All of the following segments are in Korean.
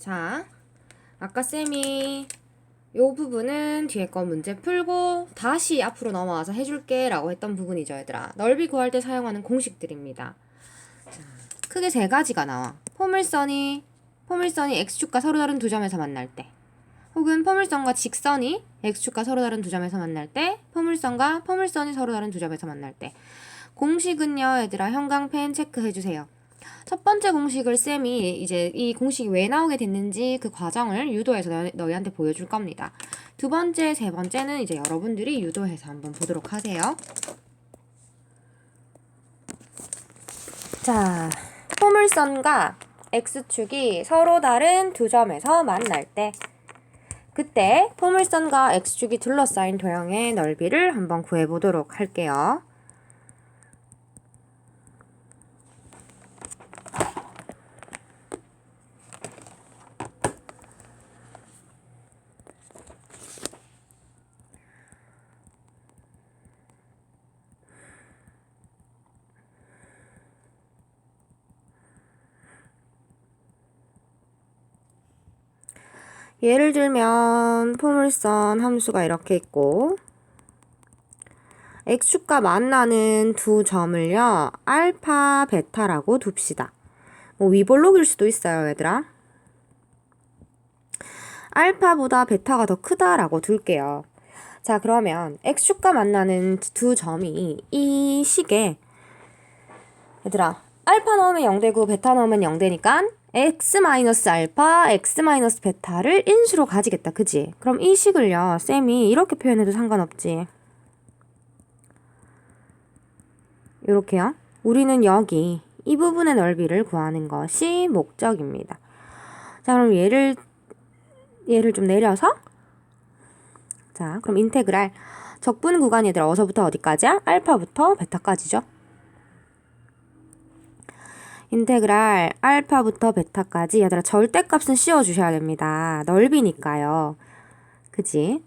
자, 아까 쌤이 요 부분은 뒤에 거 문제 풀고 다시 앞으로 넘어와서 해줄게 라고 했던 부분이죠, 얘들아. 넓이 구할 때 사용하는 공식들입니다. 자, 크게 세 가지가 나와. 포물선이, 포물선이 x축과 서로 다른 두 점에서 만날 때. 혹은 포물선과 직선이 x축과 서로 다른 두 점에서 만날 때. 포물선과 포물선이 서로 다른 두 점에서 만날 때. 공식은요, 얘들아, 형광펜 체크해주세요. 첫 번째 공식을 쌤이 이제 이 공식이 왜 나오게 됐는지 그 과정을 유도해서 너, 너희 한테 보여줄 겁니다. 두 번째, 세 번째는 이제 여러분들이 유도해서 한번 보도록 하세요. 자, 포물선과 x축이 서로 다른 두 점에서 만날 때 그때 포물선과 x축이 둘러싸인 도형의 넓이를 한번 구해보도록 할게요. 예를 들면 포물선 함수가 이렇게 있고 x축과 만나는 두 점을요 알파 베타라고 둡시다. 뭐 위볼록일 수도 있어요, 얘들아. 알파보다 베타가 더 크다라고 둘게요. 자, 그러면 x축과 만나는 두 점이 이 식에 얘들아, 알파 넣으면 0되고 베타 넣으면 0되니까 x 마이너스 알파, x 마이너스 베타를 인수로 가지겠다. 그지? 그럼 이 식을요. 쌤이 이렇게 표현해도 상관없지. 요렇게요. 우리는 여기 이 부분의 넓이를 구하는 것이 목적입니다. 자, 그럼 얘를 얘를 좀 내려서 자, 그럼 인테그랄 적분 구간 얘들아 어서부터 어디까지야? 알파부터 베타까지죠. 인테그랄 알파부터 베타까지 얘들아 절대값은 씌워주셔야 됩니다. 넓이니까요. 그지?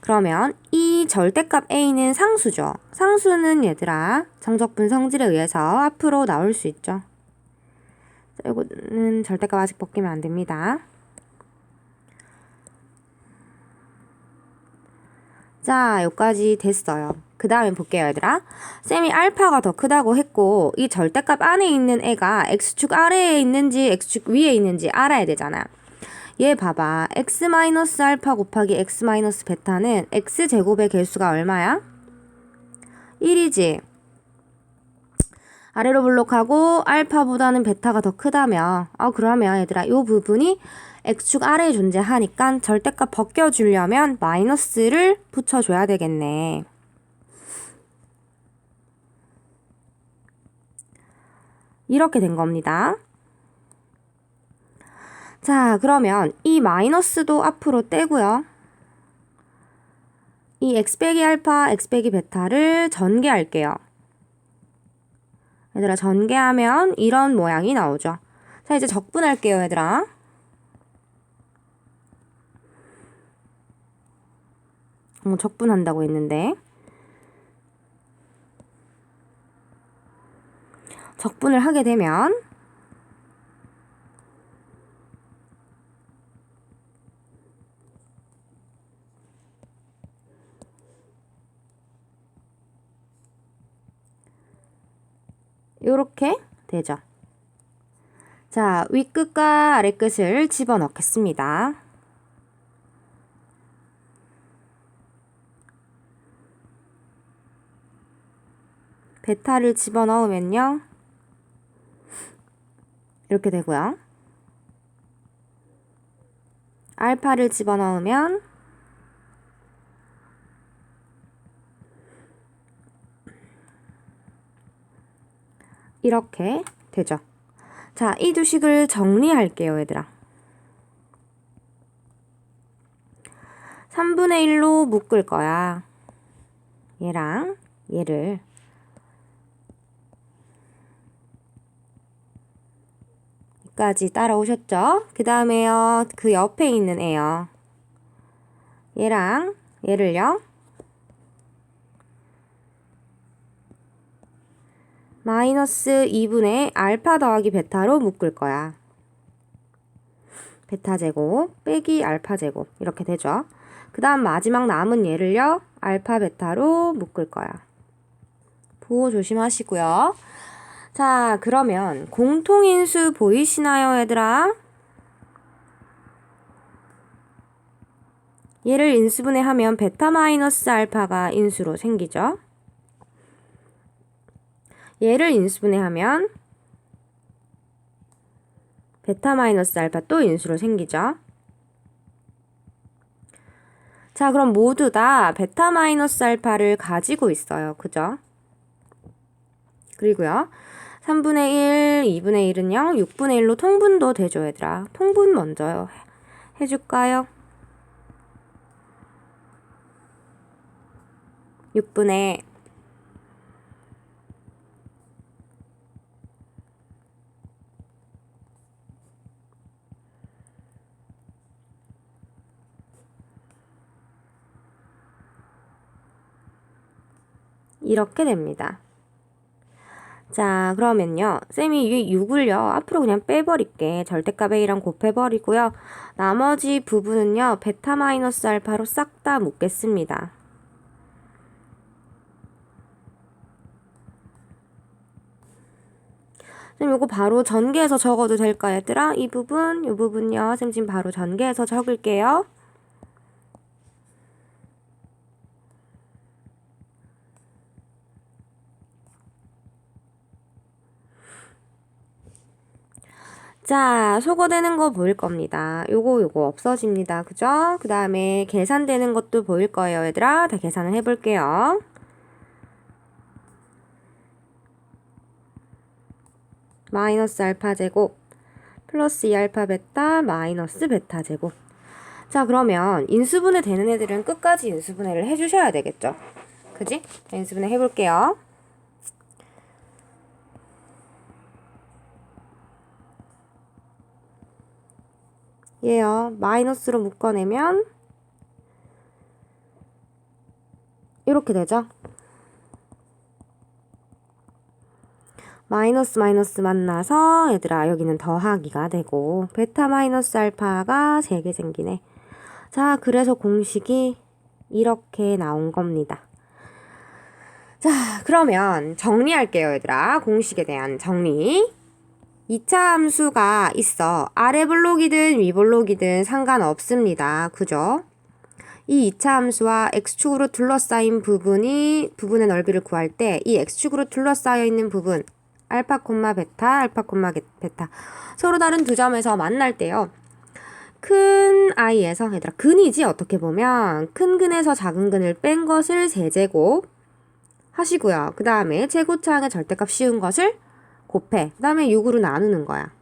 그러면 이 절대값 a는 상수죠. 상수는 얘들아 정적분 성질에 의해서 앞으로 나올 수 있죠. 자, 이거는 절대값 아직 벗기면 안 됩니다. 자, 여기까지 됐어요. 그 다음에 볼게요, 얘들아. 쌤이 알파가 더 크다고 했고, 이 절대값 안에 있는 애가 x축 아래에 있는지 x축 위에 있는지 알아야 되잖아. 얘 봐봐. x 마이너스 알파 곱하기 x 마이너스 베타는 x제곱의 개수가 얼마야? 1이지. 아래로 블록하고 알파보다는 베타가 더 크다며. 아, 그러면 얘들아, 이 부분이 x축 아래에 존재하니까 절대값 벗겨주려면 마이너스를 붙여줘야 되겠네. 이렇게 된 겁니다. 자, 그러면 이 마이너스도 앞으로 떼고요. 이 x 빼기 알파, x 빼기 베타를 전개할게요. 얘들아, 전개하면 이런 모양이 나오죠. 자, 이제 적분할게요, 얘들아. 어, 적분한다고 했는데. 적분을 하게 되면 요렇게 되죠. 자, 윗끝과 아랫끝을 집어넣겠습니다. 베타를 집어넣으면요. 이렇게 되고요. 알파를 집어넣으면 이렇게 되죠. 자, 이 두 식을 정리할게요, 얘들아. 3분의 1로 묶을 거야. 얘랑 얘를 까지 따라오셨죠? 그 다음에요. 그 옆에 있는 애요. 얘랑 얘를요. 마이너스 2분의 알파 더하기 베타로 묶을 거야. 베타 제곱 빼기 알파 제곱 이렇게 되죠. 그 다음 마지막 남은 얘를요. 알파 베타로 묶을 거야. 보호 조심하시고요. 자 그러면 공통인수 보이시나요 얘들아? 얘를 인수분해 하면 베타 마이너스 알파가 인수로 생기죠. 얘를 인수분해 하면 베타 마이너스 알파 또 인수로 생기죠. 자, 그럼 모두 다 베타 마이너스 알파를 가지고 있어요. 그죠? 그리고요. 3분의 1, 2분의 1은 0, 6분의 1로 통분도 되죠, 얘들아. 통분 먼저 해줄까요? 6분의 이렇게 됩니다. 자, 그러면요. 쌤이 이 6을요. 앞으로 그냥 빼버릴게. 절대값 A랑 곱해버리고요. 나머지 부분은요. 베타 마이너스 알파로 싹 다 묶겠습니다. 쌤 요거 바로 전개해서 적어도 될까 얘들아? 이 부분, 이 부분요. 쌤 지금 바로 전개해서 적을게요. 자, 소거되는 거 보일 겁니다. 요거 요거 없어집니다. 그죠? 그 다음에 계산되는 것도 보일 거예요, 얘들아. 다 계산을 해볼게요. 마이너스 알파 제곱 플러스 2알파 베타 마이너스 베타 제곱 자 그러면 인수분해 되는 애들은 끝까지 인수분해를 해주셔야 되겠죠 그지? 자, 인수분해 해볼게요 얘요 마이너스로 묶어내면 이렇게 되죠 마이너스 마이너스 만나서 얘들아 여기는 더하기가 되고 베타 마이너스 알파가 3개 생기네. 자 그래서 공식이 이렇게 나온 겁니다. 자 그러면 정리할게요 얘들아 공식에 대한 정리. 2차 함수가 있어. 아래 블록이든 위 블록이든 상관없습니다. 그죠? 이 2차 함수와 x축으로 둘러싸인 부분이 부분의 넓이를 구할 때 이 x축으로 둘러싸여 있는 부분 알파 콤마 베타, 알파 콤마 베타 서로 다른 두 점에서 만날 때요. 큰 i에서 얘들아 근이지 어떻게 보면 큰 근에서 작은 근을 뺀 것을 세제곱 하시고요. 그 다음에 제곱차항의 절대값 씌운 것을 곱해. 그 다음에 6으로 나누는 거야.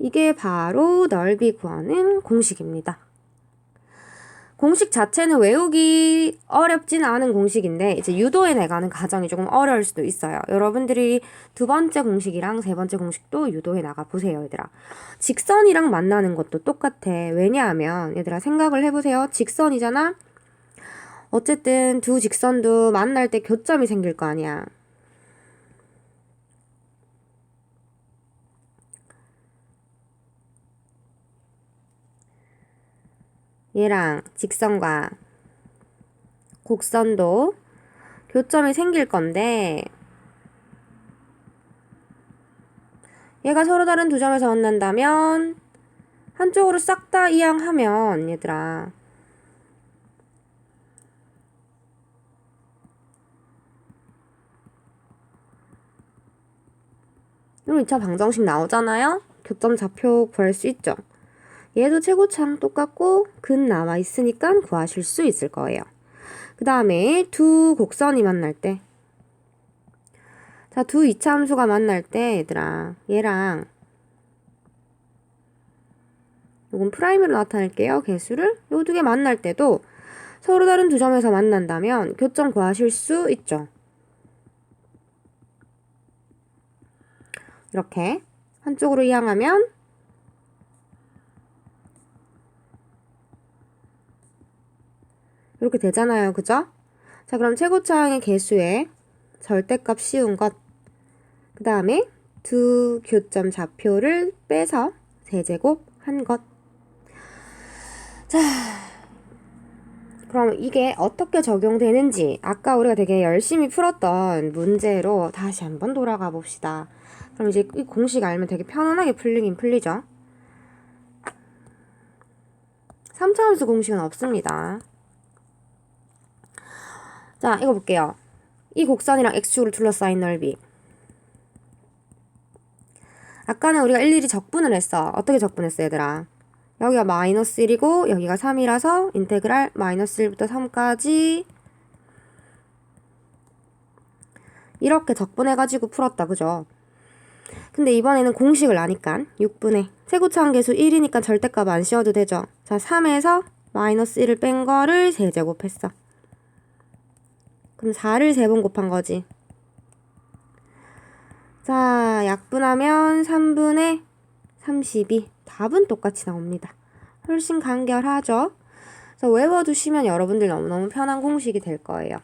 이게 바로 넓이 구하는 공식입니다. 공식 자체는 외우기 어렵진 않은 공식인데 이제 유도해 나가는 과정이 조금 어려울 수도 있어요. 여러분들이 두 번째 공식이랑 세 번째 공식도 유도해 나가 보세요, 얘들아. 직선이랑 만나는 것도 똑같아. 왜냐하면 얘들아 생각을 해보세요. 직선이잖아. 어쨌든 두 직선도 만날 때 교점이 생길 거 아니야. 얘랑 직선과 곡선도 교점이 생길 건데 얘가 서로 다른 두 점에서 만난다면 한쪽으로 싹 다 이항하면 얘들아 이런 2차 방정식 나오잖아요? 교점 좌표 구할 수 있죠? 얘도 최고차랑 똑같고 근 나와 있으니까 구하실 수 있을 거예요. 그 다음에 두 곡선이 만날 때 자, 두 이차 함수가 만날 때 얘들아 얘랑 이건 프라임으로 나타낼게요. 개수를 요 두 개 만날 때도 서로 다른 두 점에서 만난다면 교점 구하실 수 있죠. 이렇게 한쪽으로 이항하면 이렇게 되잖아요. 그죠? 자, 그럼 최고차항의 개수에 절대값 씌운 것. 그 다음에 두 교점 좌표를 빼서 세제곱 한 것. 자, 그럼 이게 어떻게 적용되는지 아까 우리가 되게 열심히 풀었던 문제로 다시 한번 돌아가 봅시다. 그럼 이제 이 공식 알면 되게 편안하게 풀리긴 풀리죠. 3차 함수 공식은 없습니다. 자, 이거 볼게요. 이 곡선이랑 x축으로 둘러싸인 넓이. 아까는 우리가 일일이 적분을 했어. 어떻게 적분했어, 얘들아? 여기가 마이너스 1이고 여기가 3이라서 인테그랄 마이너스 1부터 3까지 이렇게 적분해가지고 풀었다, 그죠? 근데 이번에는 공식을 아니까 6분의 세고차함계수 1이니까 절대값 안 씌워도 되죠. 자, 3에서 마이너스 1을 뺀 거를 세제곱했어. 그럼 4를 세번 곱한 거지. 자, 약분하면 3분의 32. 답은 똑같이 나옵니다. 훨씬 간결하죠? 그래서 외워두시면 여러분들 너무너무 편한 공식이 될 거예요.